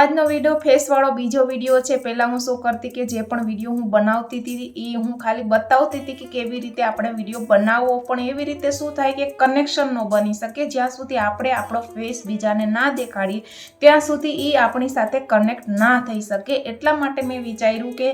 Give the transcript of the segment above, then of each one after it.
આજનો વીડિયો ફેસવાળો બીજો વીડિયો છે. પહેલાં હું શું કરતી કે જે પણ વીડિયો હું બનાવતી હતી, એ હું ખાલી બતાવતી હતી કે કેવી રીતે આપણે વીડિયો બનાવવો. પણ એવી રીતે શું થાય કે કનેક્શન ન બની શકે. જ્યાં સુધી આપણે આપણો ફેસ બીજાને ના દેખાડીએ, ત્યાં સુધી એ આપણી સાથે કનેક્ટ ના થઈ શકે. એટલા માટે મેં વિચાર્યું કે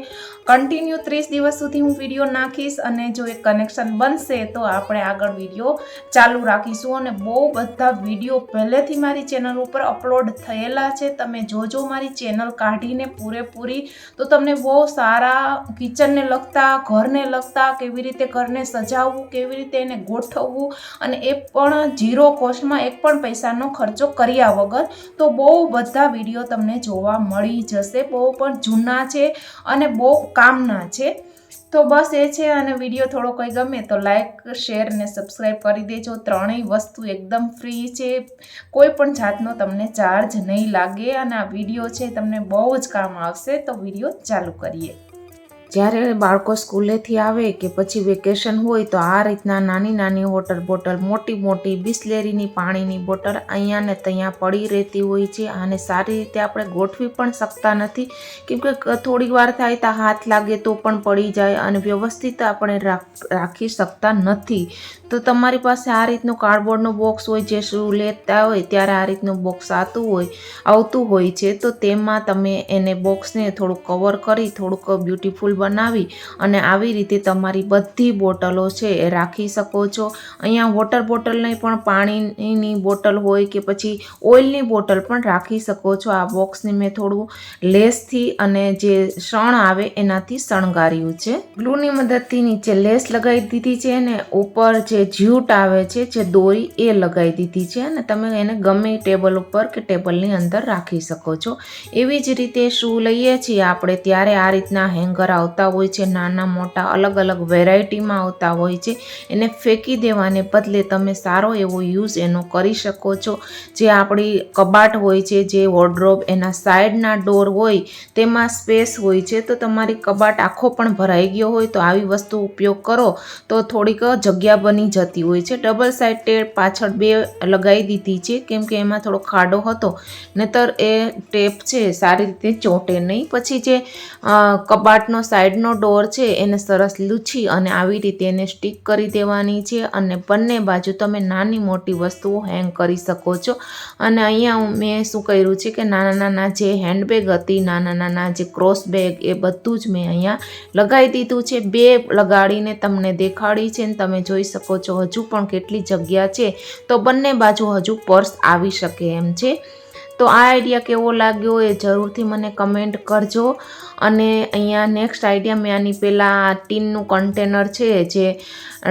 કન્ટિન્યુ ત્રીસ દિવસ સુધી હું વીડિયો નાખીશ અને જો એ કનેક્શન બનશે, તો આપણે આગળ વીડિયો ચાલુ રાખીશું. અને બહુ બધા વીડિયો પહેલેથી મારી ચેનલ ઉપર અપલોડ થયેલા છે. તમે જોજો. મારી ચેનલ કાઢીને પૂરેપૂરી, તો તમને બહુ સારા કિચનને લગતા, ઘરને લગતા, કેવી રીતે ઘરને સજાવવું, કેવી રીતે એને ગોઠવવું અને એ પણ ઝીરો કોસ્ટમાં એક પણ પૈસાનો ખર્ચો કર્યા વગર, તો બહુ બધા વીડિયો તમને જોવા મળી જશે. બહુ પણ જૂના છે અને બહુ કામના છે. તો બસ એ છે અને વીડિયો થોડો કંઈ ગમે તો લાઈક શેર ને સબસ્ક્રાઈબ કરી દેજો. ત્રણેય વસ્તુ એકદમ ફ્રી છે. કોઈ પણ જાતનો તમને ચાર્જ નહીં લાગે અને આ વીડિયો છે, તમને બહુ જ કામ આવશે, તો વીડિયો ચાલુ કરીએ. જ્યારે બાળકો સ્કૂલેથી આવે કે પછી વેકેશન હોય તો આ રીતના નાની નાની વોટર બોટલ, મોટી મોટી બિસ્લેરીની પાણીની બોટલ અહીંયા ને ત્યાં પડી રહેતી હોય છે. અને સારી રીતે આપણે ગોઠવી પણ શકતા નથી. કેમ કે થોડી વાર થાય તો હાથ લાગે તો પણ પડી જાય અને વ્યવસ્થિત આપણે રાખી શકતા નથી. તો તમારી પાસે આ રીતનું કાર્ડબોર્ડનું બોક્સ હોય જે શું લેતા હોય ત્યારે આ રીતનું બોક્સ આવતું હોય આવતું હોય છે. તો તેમાં તમે એને બોક્સને થોડુંક કવર કરી, થોડુંક બ્યુટીફુલ બનાવી અને આવી રીતે તમારી બધી બોટલો છે એ રાખી શકો છો. અહીંયા વોટર બોટલને પણ પાણીની બોટલ હોય કે પછી ઓઇલની બોટલ પણ રાખી શકો છો. આ બોક્સને મેં થોડું લેસથી અને જે શણ આવે એનાથી શણગાર્યું છે. ગ્લુની મદદથી નીચે લેસ લગાવી દીધી છે ને ઉપર જે જ્યુટ આવે છે, જે દોરી એ લગાવી દીધી છે અને તમે એને ગમે ટેબલ ઉપર કે ટેબલની અંદર રાખી શકો છો. એવી જ રીતે શૂ લઈએ છીએ આપણે, ત્યારે આ રીતના હેંગર આવતા હોય છે, નાના મોટા અલગ અલગ વેરાયટીમાં આવતા હોય છે. એને ફેંકી દેવાને બદલે તમે સારો એવો યુઝ એનો કરી શકો છો. જે આપણી કબાટ હોય છે, જે વોર્ડ્રોબ એના સાઈડના ડોર હોય, તેમાં સ્પેસ હોય છે, તો તમારી કબાટ આખો પણ ભરાઈ ગયો હોય, તો આવી વસ્તુ ઉપયોગ કરો. તો થોડીક જગ્યા બની જતી હોય છે. ડબલ સાઈડ ટેપ પાછળ બે લગાવી દીધી છે, કેમ કે એમાં થોડો ખાડો હતો. નહીતર એ ટેપ છે, સારી રીતે ચોંટે નહીં. પછી જે કબાટનો કબાટનો સાઈડનો ડોર છે એને સરસ લૂછી અને આવી રીતે એને સ્ટીક કરી દેવાની છે અને બંને બાજુ તમે નાની મોટી વસ્તુઓ હેંગ કરી શકો છો. અને અહીંયા મેં શું કર્યું છે કે નાના નાના જે હેન્ડબેગ હતી, નાના નાના જે ક્રોસ બેગ એ બધું જ મેં અહીંયા લગાવી દીધું છે. બે લગાડીને તમને દેખાડી છે ને તમે જોઈ શકો છો હજુ પણ કેટલી જગ્યા છે. તો બંને બાજુ હજુ પર્સ આવી શકે એમ છે. તો આ આઈડિયા કેવો લાગ્યો એ જરૂરથી મને કમેન્ટ કરજો. અને અહીંયા નેક્સ્ટ આઈડિયા મેં આની પહેલાં ટીનનું કન્ટેનર છે જે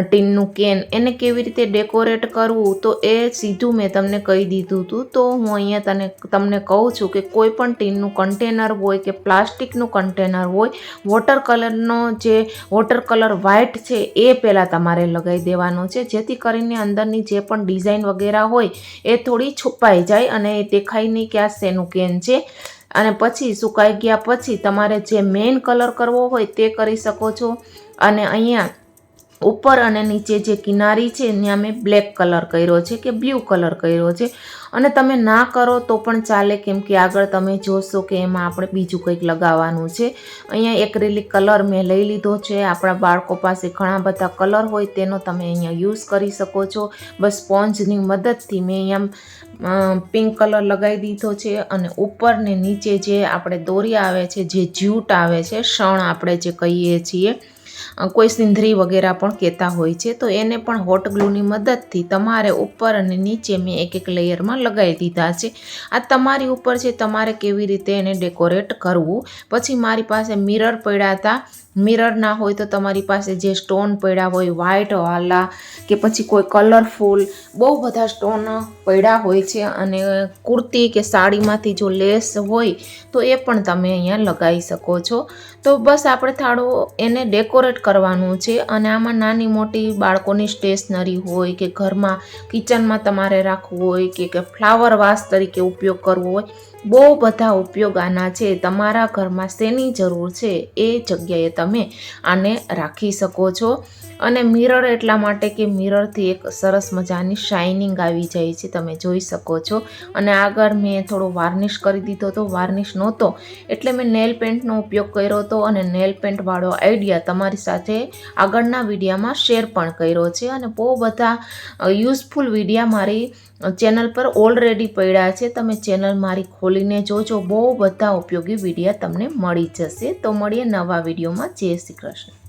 ટીનનું કેન એને કેવી રીતે ડેકોરેટ કરવું તો એ સીધું મેં તમને કહી દીધું હતું તો હું અહીંયા તને, તમને કહું છું કે કોઈ પણ ટીનનું કન્ટેનર હોય કે પ્લાસ્ટિકનું કન્ટેનર હોય વોટર કલરનો જે વોટર કલર વ્હાઇટ છે એ પહેલાં તમારે લગાવી દેવાનો છે. જેથી કરીને અંદરની જે પણ ડિઝાઇન વગેરે હોય એ થોડી છુપાઈ જાય અને એ દેખાય નહીં કે આ શેનું કેન છે? અને પછી સુકાઈ ગયા પછી તમારે જે મેઇન કલર કરવો હોય તે કરી શકો છો. અને અહીંયા ઉપર અને નીચે જે કિનારી છે ત્યાં મેં બ્લેક કલર કર્યો છે કે બ્લુ કલર કર્યો છે. અને તમે ના કરો તો પણ ચાલે, કેમ કે આગળ તમે જોશો કે એમાં આપણે બીજું કંઈક લગાવવાનું છે. અહીંયા એક્રેલિક કલર મેં લઈ લીધો છે. આપણા બાળકો પાસે ઘણા બધા કલર હોય તેનો તમે અહીંયા યુઝ કરી શકો છો. બસ સ્પોન્જની મદદથી મેં અહીંયા પિંક કલર લગાવી દીધો છે અને ઉપર ને નીચે જે આપણે દોરી આવે છે, જે જ્યુટ આવે છે, શણ આપણે જે કહીએ છીએ કોઈ સિંધરી વગેરે પણ કહેતા હોય છે, તો એને પણ હોટ ગ્લુની મદદથી તમારે ઉપર અને નીચે મેં એક એક લેયરમાં લગાવી દીધા છે. આ તમારી ઉપર છે, તમારે કેવી રીતે એને ડેકોરેટ કરવું? પછી મારી પાસે મિરર પડ્યા હતા મિરર ના હોય તો તમારી પાસે જે સ્ટોન પડ્યા હોય વ્હાઇટ વાલા કે પછી કોઈ કલરફુલ બહુ બધા સ્ટોન પડ્યા હોય છે અને કુર્તી કે સાડીમાંથી જો લેસ હોય તો એ પણ તમે અહીંયા લગાવી શકો છો. તો બસ આપણે થાળું એને ડેકોરેટ કરવાનું છે અને આમાં નાની મોટી બાળકોની સ્ટેશનરી હોય કે ઘરમાં કિચનમાં તમારે રાખવું હોય કે ફ્લાવર વાસ તરીકે ઉપયોગ કરવો હોય બહુ બધા ઉપયોગ આના છે. તમારા ઘરમાં શેની જરૂર છે એ જગ્યાએ તમે આને રાખી શકો છો. અને મિરર એટલા માટે કે મિરરથી એક સરસ મજાની શાઇનિંગ આવી જાય છે, તમે જોઈ શકો છો. અને આગળ મેં થોડો વાર્નિશ કરી દીધો હતો. વાર્નિશ નહોતો એટલે મેં નેલ પેન્ટનો ઉપયોગ કર્યો હતો અને નેલ પેન્ટવાળો આઈડિયા તમારી સાથે આગળના વિડીયામાં શેર પણ કર્યો છે. અને બહુ બધા યુઝફુલ વિડીયા મારી ચેનલ પર ઓલરેડી પડ્યા છે. તમે ચેનલ મારી ખોલીને જોજો. બહુ બધા ઉપયોગી વિડીયા તમને મળી જશે. તો મળીએ નવા વિડીયોમાં જય શ્રી કૃષ્ણ.